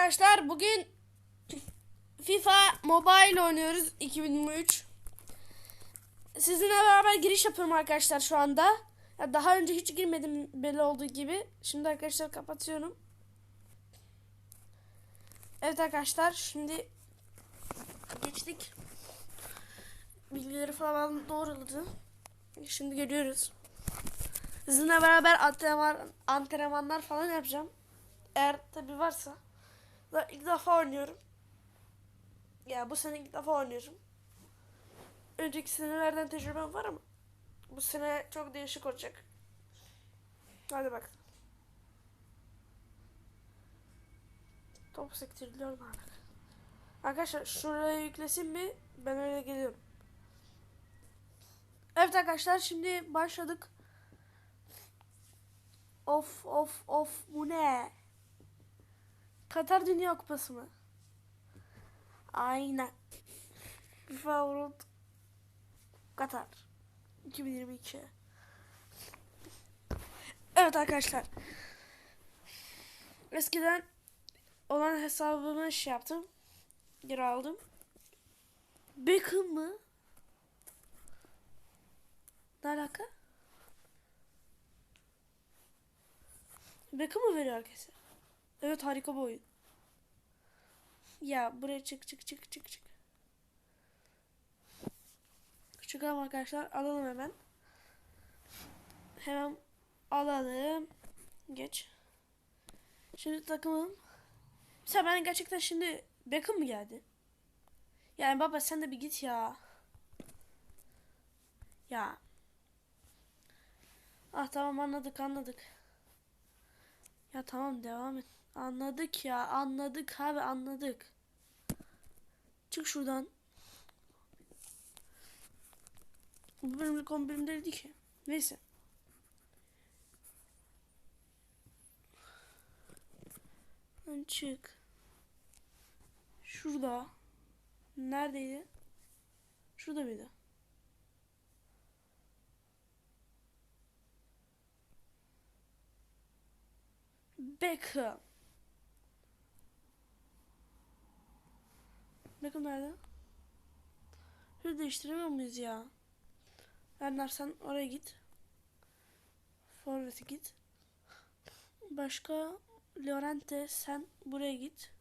arkadaşlar bugün FIFA Mobile oynuyoruz 2023. Sizinle beraber giriş yapıyorum arkadaşlar şu anda. Ya daha önce hiç girmedim belli olduğu gibi. Şimdi arkadaşlar kapatıyorum. Evet arkadaşlar şimdi geçtik. Bilgileri falan doğruladı. Şimdi geliyoruz. Sizinle beraber antrenman, antrenmanlar falan yapacağım. Eğer tabi varsa. Da ilk defa oynuyorum. Ya bu sene ilk defa oynuyorum. Önceki senelerden tecrübem var ama bu sene çok değişik olacak. Hadi bak. Top sektiriliyor mu artık? Arkadaşlar şuraya yüklesin mi? Ben öyle geliyorum. Evet arkadaşlar şimdi başladık. Of of of bu ne? Katar Dünya Kupası mı? Aynen. FIFA World Katar 2022. Evet arkadaşlar. Eskiden olan hesabımı şey yaptım. Geri aldım. Beckham mı? Ne alaka? Beckham mı veriyor arkadaşlar? Evet harika bir oyun. Ya buraya çık çık çık çık çık. Çıkalım arkadaşlar. Alalım hemen. Hemen alalım. Geç. Şimdi takımım. Mesela ben gerçekten şimdi Beckham mı geldi? Yani baba sen de bir git ya. Ya. Ah tamam anladık anladık. Ya tamam devam et. Anladık ya anladık abi anladık. Çık şuradan. Bu bölümlük 10 bölüm değildi ki. Neyse. Lan çık. Şurada. Neredeydi? Şurada mıydı? Beckham. Beckham nerede? Şöyle değiştiremiyor muyuz ya? Werner sen oraya git. Forvet'e git. Başka Llorente sen buraya git.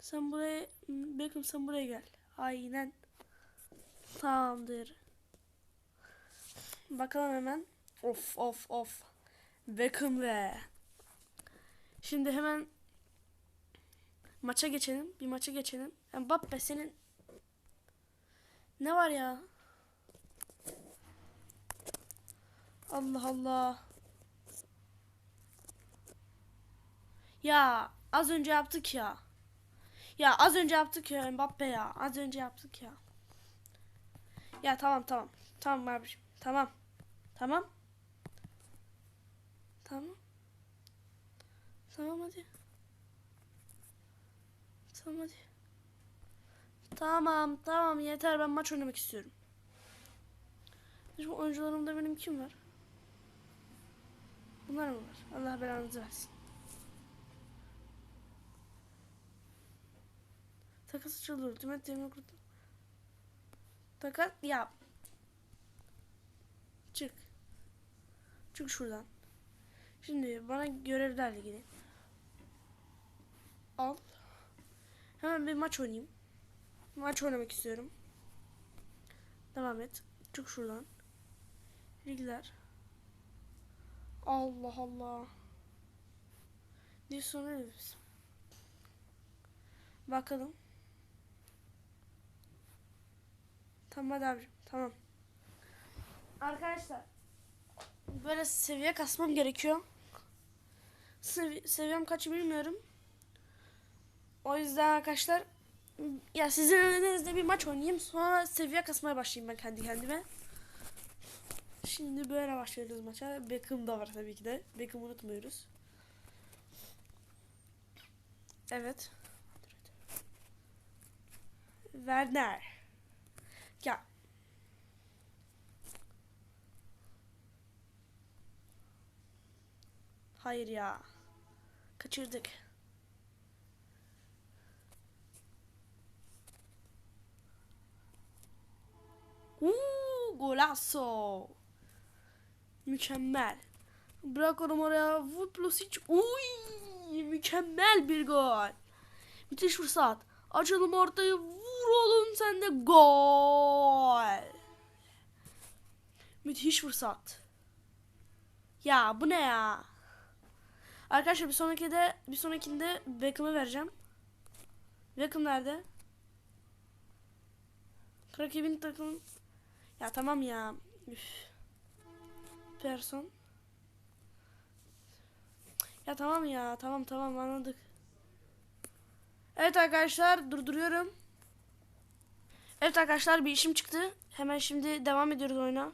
Sen buraya Beckham sen buraya gel. Aynen. Tamamdır. Bakalım hemen. Of of of. Beckham ve. Şimdi hemen maça geçelim. Bir maça geçelim. Mbappe senin ne var ya? Allah Allah. Ya az önce yaptık ya. Ya az önce yaptık ya Mbappe ya. Az önce yaptık ya. Ya tamam tamam. Tamam abiciğim. Tamam. Tamam. Tamam. Tamam hadi. Tamam hadi. Tamam tamam yeter ben maç oynamak istiyorum. Şu oyuncularımda benim kim var? Bunlar mı var? Allah belanızı versin. Takas açıldı. Ultimate Team'e kurdu. Takas yap. Çık. Çık şuradan. Şimdi bana görevlerle ilgili. Al. Hemen bir maç oynayayım. Maç oynamak istiyorum. Devam et. Çık şuradan. Ligler. Allah Allah. Ne soruyoruz? Bakalım. Tamam hadi abicim. Tamam. Arkadaşlar. Böyle seviye kasmam gerekiyor. Sevi seviyem kaç bilmiyorum. O yüzden arkadaşlar ya sizin önünüzde bir maç oynayayım sonra seviye kasmaya başlayayım ben kendi kendime. Şimdi böyle başlıyoruz maça. Beckham da var tabii ki de. Beckham'ı unutmuyoruz. Evet. Werner. Ya. Hayır ya. Kaçırdık. Uuu golazo. Mükemmel. Bırak onu oraya. Vur Pulisic. Uy mükemmel bir gol. Müthiş fırsat. Açalım ortayı. Vur oğlum sen de gol. Müthiş fırsat. Ya bu ne ya? Arkadaşlar bir sonraki de bir sonrakinde Beckham'ı vereceğim. Beckham nerede? Rakibin takım ya tamam ya. Üf. Person. Ya tamam ya. Tamam tamam anladık. Evet arkadaşlar durduruyorum. Evet arkadaşlar bir işim çıktı. Hemen şimdi devam ediyoruz oyuna.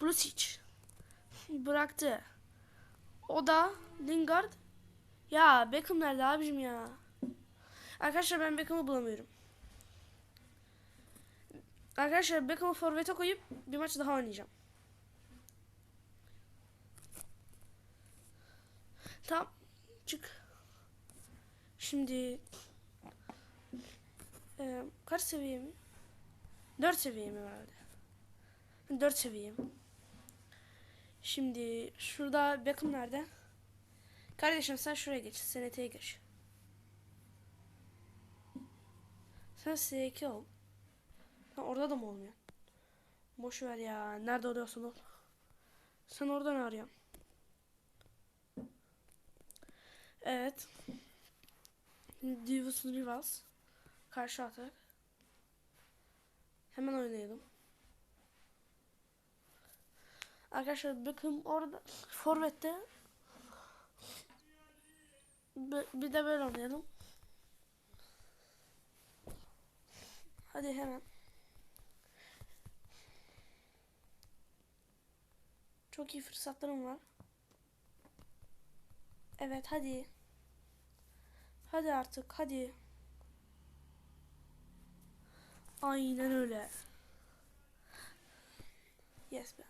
Brusic. Bıraktı. O da Lingard. Ya Beckham nerede abicim ya? Arkadaşlar ben Beckham'ı bulamıyorum. Arkadaşlar Beckham'ı forvete koyup bir maç daha oynayacağım. Tamam. Çık. Şimdi e, kaç seviye mi? 4 seviye mi herhalde? 4 seviyeyim. Şimdi şurada Beckham nerede? Kardeşim sen şuraya geç. Seneteye geç. Sen S2 ol. Ha, orada da mı olmuyor? Boş ver ya. Nerede oluyorsun ol. Sen orada ne arıyorsun? Evet. Divas Rivas. Karşı atak. Hemen oynayalım. Arkadaşlar Beckham orada forvette. Bi- Bir de böyle oynayalım. Hadi hemen. Çok iyi fırsatlarım var. Evet hadi. Hadi artık hadi. Aynen öyle. Yes be.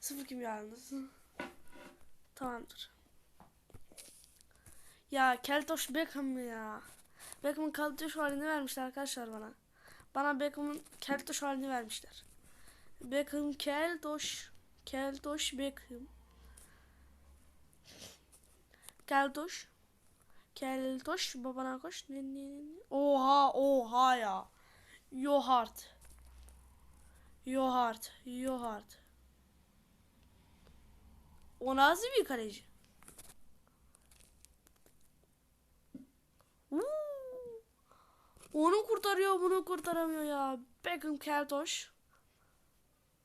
Sıfır kim yalnız. Tamamdır. Ya Keltoş Beckham ya? Beckham'ın Keltoş halini vermişler arkadaşlar bana. Bana Beckham'ın Keltoş halini vermişler. Beckham Keltoş. Keltoş Beckham. Keltoş. Keltoş babana koş. Ne, ne, ne. Oha oha ya. Yo hard. Yo hard. Yo hard. O nasıl bir kaleci? Onu kurtarıyor bunu kurtaramıyor ya. Beckham Keltoş.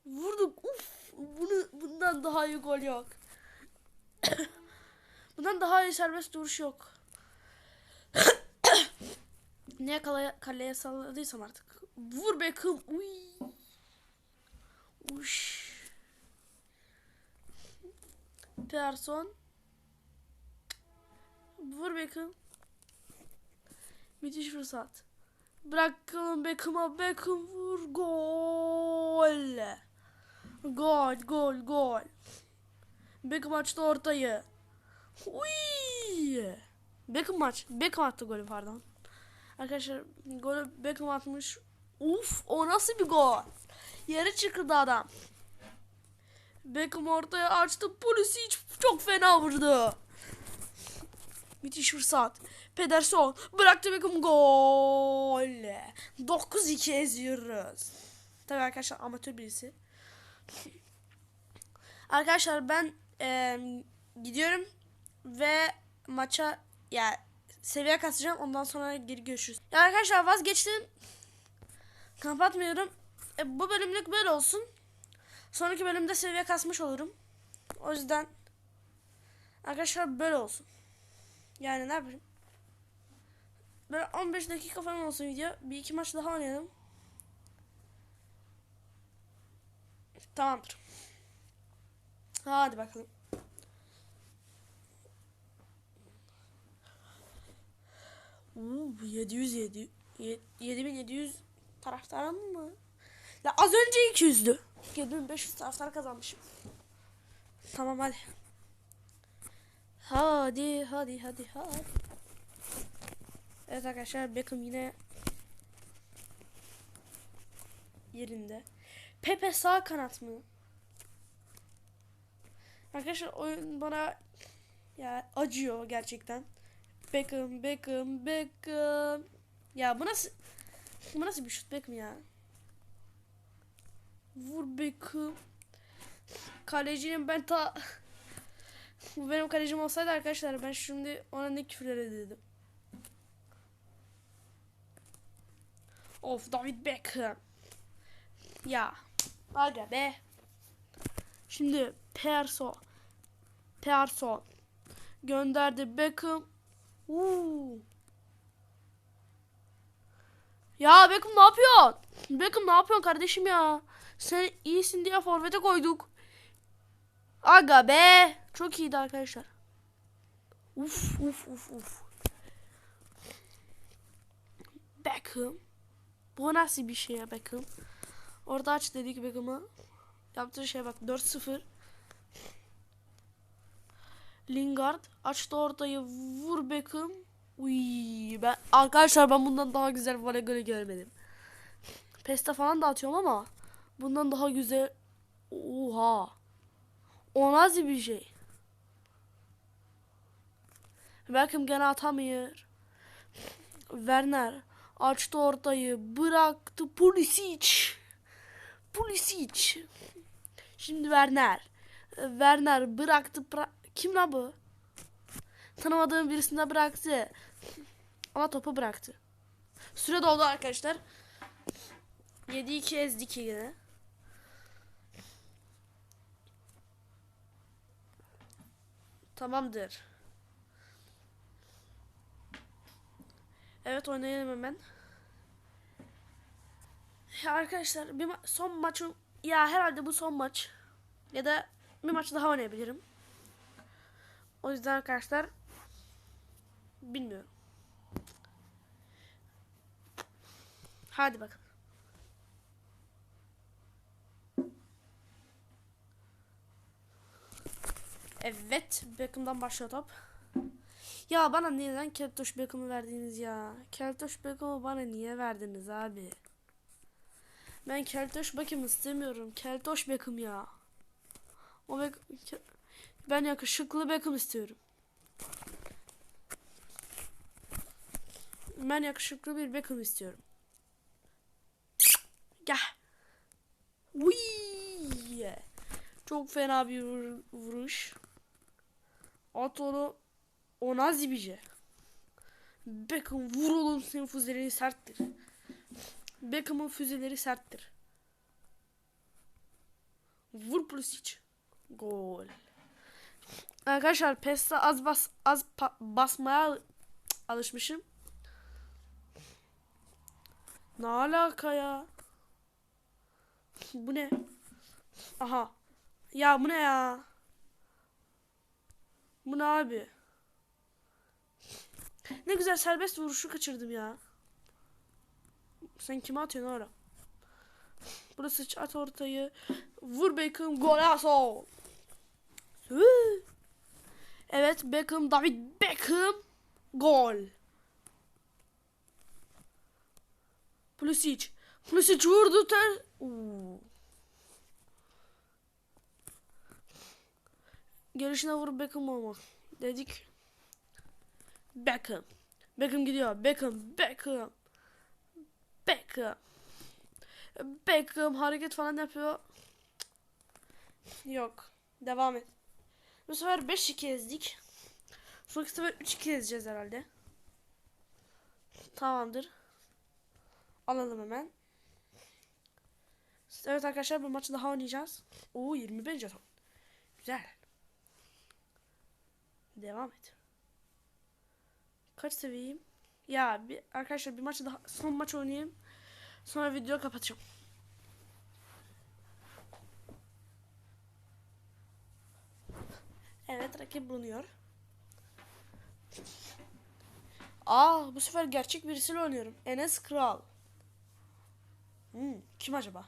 Vurduk. Uf. Bunu, bundan daha iyi gol yok. bundan daha iyi serbest duruş yok. Niye kaleye, kaleye salladıysam artık. Vur Beckham. Uy. Uş. Person. Vur Beckham. Müthiş fırsat. Bırakalım Beckham'a. Beckham vur. Gol. Gol, gol, gol. Beckham açtı ortayı. Uy. Beckham maç. Beckham attı golü pardon. Arkadaşlar golü Beckham atmış. Uf o nasıl bir gol. Yere çıktı adam. Beckham ortaya açtı. Polisi çok fena vurdu. Müthiş fırsat. Pederson bıraktı Beckham gol. 9-2 eziyoruz. Tabii arkadaşlar amatör birisi. Arkadaşlar ben eee, gidiyorum ve maça ya seviye kasacağım. Ondan sonra geri görüşürüz. Ya arkadaşlar vazgeçtim. Kapatmıyorum. E, bu bölümlük böyle olsun. Sonraki bölümde seviye kasmış olurum. O yüzden arkadaşlar böyle olsun. Yani ne yapayım? Böyle 15 dakika falan olsun video. Bir iki maç daha oynayalım. Tamamdır. Hadi bakalım. Uuu 707 7700 taraftarım mı? Ya az önce 200'dü. 7500 taraftar kazanmışım. Tamam hadi. Hadi hadi hadi hadi. Evet arkadaşlar Beckham yine yerinde. Pepe sağ kanat mı? Arkadaşlar oyun bana ya acıyor gerçekten. Beckham, Beckham, Beckham. Ya bu nasıl bu nasıl bir şut Beckham ya? Vur Beckham. Kaleciyim ben ta bu benim kalecim olsaydı arkadaşlar ben şimdi ona ne küfürler ederdim. Of David Beckham. Ya. Aga be. Şimdi Perso. Perso. Gönderdi Beckham. Uuu. Ya Beckham ne yapıyorsun? Beckham ne yapıyorsun kardeşim ya? Sen iyisin diye forvete koyduk. Aga be. Çok iyiydi arkadaşlar. Uf uf uf uf. Beckham. Bu nasıl bir şey ya Beckham? Orada aç dedik Beckham'a. Yaptığı şeye bak 4-0. Lingard açtı ortayı vur Beckham. Uy ben arkadaşlar ben bundan daha güzel voley golü görmedim. Pesta falan da atıyorum ama bundan daha güzel. Oha. O nasıl bir şey? Beckham gene atamıyor. Werner açtı ortayı bıraktı Pulisic. Pulisic. Şimdi Werner. Werner bıraktı. Pra- Kim lan bu? Tanımadığım birisine bıraktı. Ama topu bıraktı. Süre doldu arkadaşlar. 7-2 ezdik yine. Tamamdır. Evet oynayalım hemen. Ya arkadaşlar bir ma- son maçım ya herhalde bu son maç ya da bir maç daha oynayabilirim. O yüzden arkadaşlar bilmiyorum. Hadi bakalım. Evet, Beckham'dan başlıyor top. Ya bana neden Keltoş Beckham'ı verdiniz ya? Keltoş Beckham'ı bana niye verdiniz abi? Ben Keltoş Beckham istemiyorum. Keltoş Beckham ya. O Ke- ben yakışıklı Beckham istiyorum. Ben yakışıklı bir Beckham istiyorum. Gel. Uy. Çok fena bir vur- vuruş. At onu. O nazi bir şey. Beckham vur oğlum senin füzeleri serttir. Beckham'ın füzeleri serttir. Vur Pulisic. Gol. Arkadaşlar PES'te az bas az basmaya al- alışmışım. Ne alaka ya? Bu ne? Aha. Ya bu ne ya? Bu ne abi? Ne güzel serbest vuruşu kaçırdım ya. Sen kime atıyorsun orada? Burası at ortayı. Vur Beckham golazo. Evet Beckham David Beckham gol. Pulisic. Pulisic vurdu ter. Oo. Gelişine vur Beckham ama. Dedik. Beckham. Beckham gidiyor. Beckham. Beckham. Beckham. Beckham hareket falan yapıyor. Yok. Devam et. Bu sefer 5-2 ezdik. Sonraki sefer 3-2 ezeceğiz herhalde. Tamamdır. Alalım hemen. Evet arkadaşlar bu maçı daha oynayacağız. Oo 25 jeton. Güzel. Devam et. Kaç seviyeyim? Ya bir arkadaşlar bir maçı daha son maç oynayayım. Sonra video kapatacağım. Evet rakip bulunuyor. Aa bu sefer gerçek birisiyle oynuyorum. Enes Kral. Hmm, kim acaba?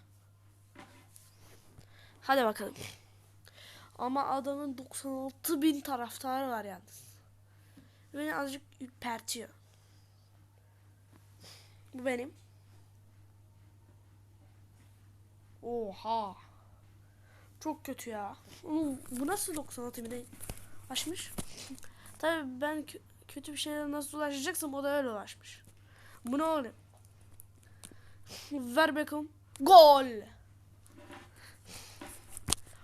Hadi bakalım. Ama adamın 96 bin taraftarı var yalnız. Beni azıcık ürpertiyor. Bu benim. Oha. Çok kötü ya. Oğlum, bu nasıl 96 bine aşmış? Tabii ben kö- kötü bir şeylere nasıl ulaşacaksam o da öyle ulaşmış. Bu ne oluyor? Ver Beckham. Gol.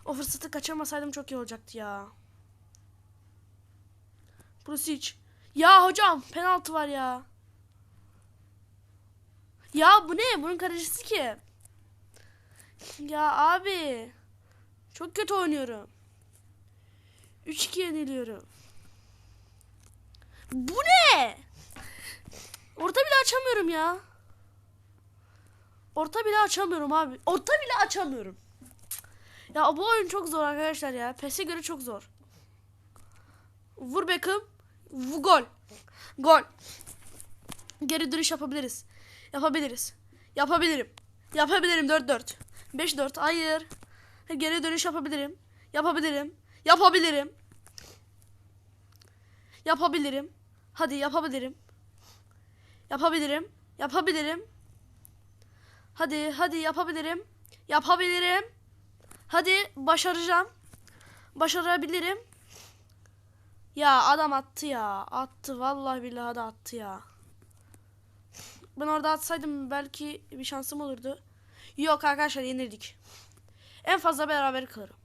O fırsatı kaçırmasaydım çok iyi olacaktı ya. Pulisic. Ya hocam penaltı var ya. Ya bu ne? Bunun kalecisi ki. Ya abi. Çok kötü oynuyorum. 3-2 yeniliyorum. Bu ne? Orta bile açamıyorum ya. Orta bile açamıyorum abi. Orta bile açamıyorum. Ya bu oyun çok zor arkadaşlar ya. PES'e göre çok zor. Vur Beckham. Vu gol. Gol. Geri dönüş yapabiliriz. Yapabiliriz. Yapabilirim. Yapabilirim 4-4. 5-4. Hayır. Geri dönüş yapabilirim. Yapabilirim. Yapabilirim. Yapabilirim. Hadi yapabilirim. Yapabilirim. Yapabilirim. Hadi hadi yapabilirim. Yapabilirim. Hadi başaracağım. Başarabilirim. Ya adam attı ya. Attı vallahi billahi da attı ya. Ben orada atsaydım belki bir şansım olurdu. Yok arkadaşlar yenildik. En fazla beraber kalırım.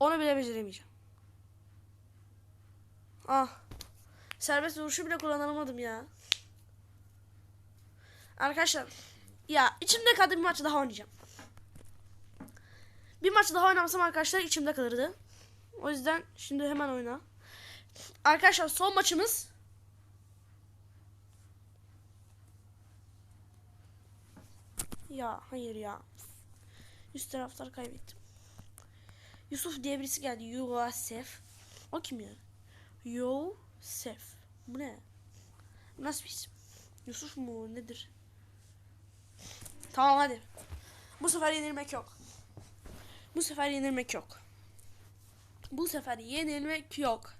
Onu bile beceremeyeceğim. Ah. Serbest vuruşu bile kullanamadım ya. Arkadaşlar ya içimde kaldı bir maç daha oynayacağım. Bir maç daha oynamasam arkadaşlar içimde kalırdı. O yüzden şimdi hemen oyna. Arkadaşlar son maçımız. Ya hayır ya. Üst taraftar kaybettim. Yusuf diye birisi geldi. Yusuf. O kim ya? Yusuf. Bu ne? Nasıl bir isim? Yusuf mu nedir? Tamam hadi. Bu sefer yenilmek yok. Bu sefer yenilmek yok. Bu sefer yenilmek yok.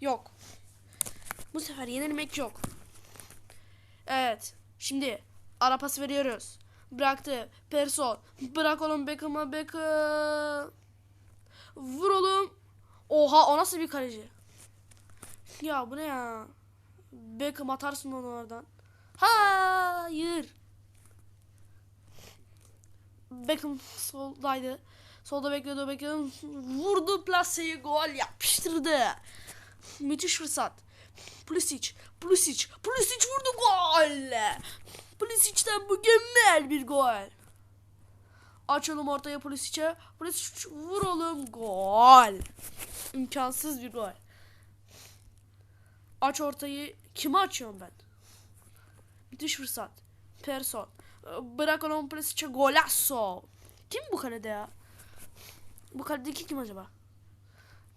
Yok. Bu sefer yenilmek yok. Evet. Şimdi ara pas veriyoruz. Bıraktı. Person. Bırak oğlum Beckham'a Beckham. Vur oğlum. Oha o nasıl bir kaleci? Ya bu ne ya? Beckham atarsın onu oradan. Hayır. Beckham soldaydı. Solda bekliyordu Beckham. Vurdu plaseyi gol yapıştırdı. Müthiş fırsat. Pulisic, Pulisic, Pulisic vurdu gol. Pulisic'ten mükemmel bir gol. Açalım ortaya Pulisic'e. Pulisic vur oğlum gol. İmkansız bir gol. Aç ortayı. Kime açıyorum ben? Müthiş fırsat. Person. Bırak onu Pulisic'e golasso. Kim bu kalede ya? Bu kaledeki kim acaba?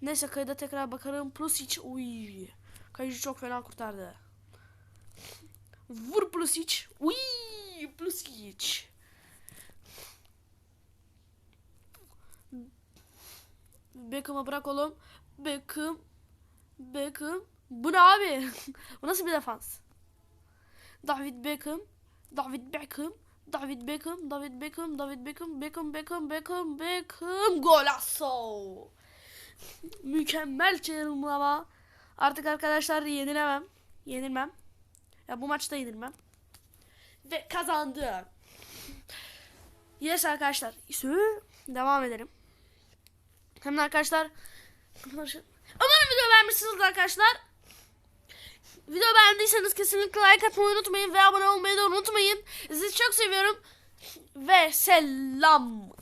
Neyse kayıda tekrar bakarım. Pulisic. Uy. Kayıcı çok fena kurtardı. Vur Pulisic. Uy. Pulisic. Beckham'a bırak oğlum. Beckham. Beckham. Bu ne abi? Bu nasıl bir defans? David Beckham. David Beckham. David Beckham. David Beckham. David Beckham. Beckham. Beckham. Beckham. Beckham. Golasso. Mükemmel çığırmlama. Artık arkadaşlar yenilemem. Yenilmem. Ya bu maçta yenilmem. Ve kazandım. Yes arkadaşlar. Devam edelim. Hemen arkadaşlar. Umarım video beğenmişsiniz arkadaşlar. Video beğendiyseniz kesinlikle like atmayı unutmayın ve abone olmayı da unutmayın. Sizi çok seviyorum. Ve selamlar.